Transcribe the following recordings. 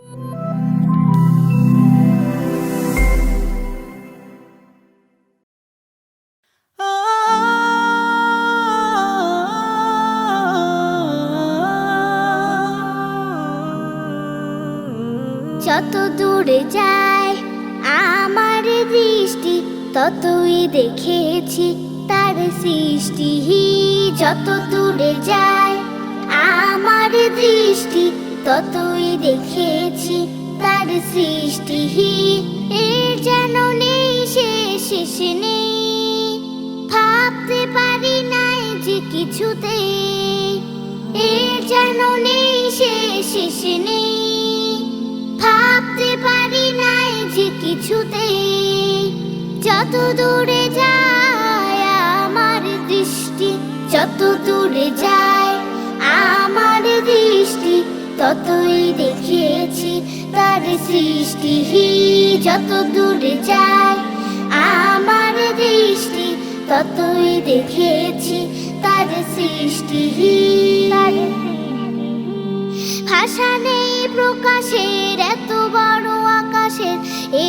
যত দূরে যায় আমার দৃষ্টি, ততই দেখেছি তার সৃষ্টি। যত দূরে যায় আমার দৃষ্টি, ততই দেখেছি তার সৃষ্টি এর যেন নেই শেষ নেই ভাবতে পারি নাই যে কিছুতে এর যেন নেই শেষ নেই ভাবতে পারি নাই যে কিছুতে, যত যায় আমার দৃষ্টি, যত যায় আমার দৃষ্টি, ততই দেখেছি তার সৃষ্টি যত দূরে যায়, আমার দৃষ্টি ততই দেখেছি তার সৃষ্টি ভাষা নেই প্রকাশের এত বড় আকাশের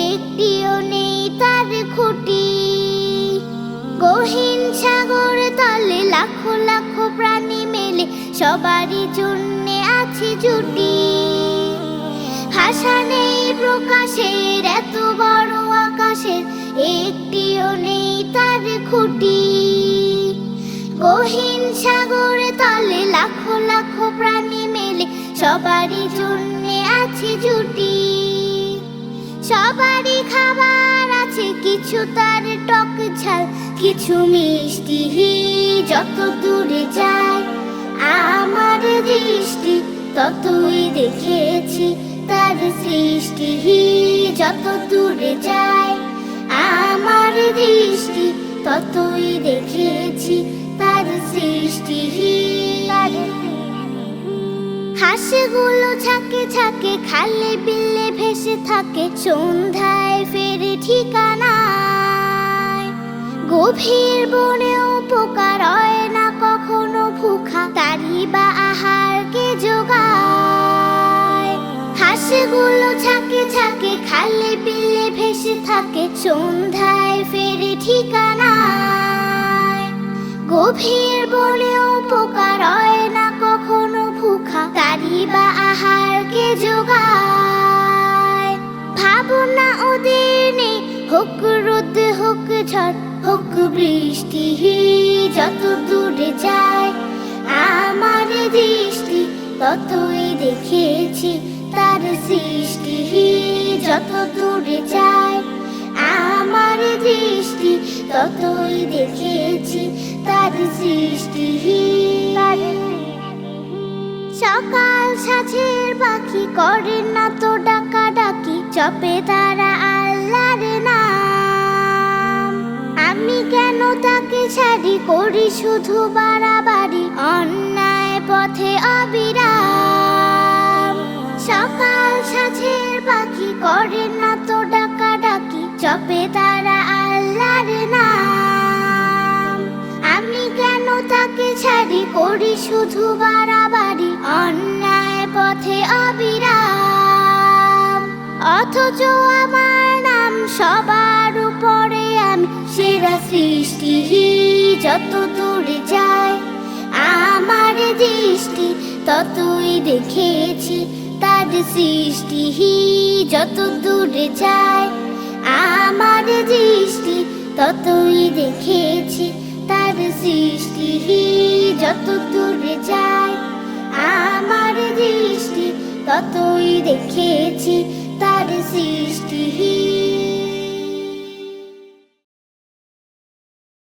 একটিও নেই তার খুঁটি। গহীন সাগর তলে লাখো লাখো প্রাণী মেলে, সবারই জন্যে আছে জুটি। প্রকাশের এত বড় আকাশের একটিও নেই তার খুঁটি। গহীন সাগর তলে লাখো লাখো প্রাণী মেলে, সবারই জন্য আছে জুটি। সবারই খাবার আছে, কিছু তার টক ঝাল, কিছু মিষ্টি যত দূরে যায়। আমার দৃষ্টি ততই দেখেছি তার সৃষ্টি। যত দূরে যায় আমার দৃষ্টি ততই দেখেছি তার সৃষ্টি। তার হাঁসগুলো ছাকে ছাকে খালে বিলে ভেসে থাকে, সন্ধ্যায় ফেরে ঠিকানায়। গভীর বনে উপকার হয় না কখনো ভুখা, তারই বা আহারকে যোগায় হাঁসগুলো ছাকে খালে বিলে ভেসে থাকে সন্ধ্যায় ফেরে ঠিকানায়। গভীর বনে উপকার হয় না কখনো ভুখা তারই বা আহারকে যোগায়। ভাবনা ওদের নেই হোক রোদ, হোক ঝড়, হোক বৃষ্টি, যত দূরে যায়, আমার দৃষ্টি ততই দেখেছি তার সৃষ্টি। যত দূরে যায় আমার দৃষ্টি ততই দেখেছি, তার সৃষ্টি সকাল সাঝের পাখি করে না তো ডাকা ডাকি, চপে তারা আল্লাহর নাম। আমি কেন তাকে ছাড়ি, করি শুধু বাড়াবাড়ি, অন্যায় পথে অবিরাম। সকাল সাঝের পাখি করে না তো ডাকা ডাকি, চপে তারা আল্লাহর নাম। আমি কেন তাকে ছাড়ি? করি শুধু বাড়াবাড়ি, অন্যায় পথে অবিরাম। অথচ আমার নাম সবার উপরে আমি, সেরা সৃষ্টি যত দূরে যায়, আমার দৃষ্টি ততই দেখেছি। তার সৃষ্টি যত দূরে যায়। আমার দৃষ্টি ততই দেখেছি, তার সৃষ্টি যত দূরে যায়। আমার দৃষ্টি ততই দেখেছি, তার সৃষ্টি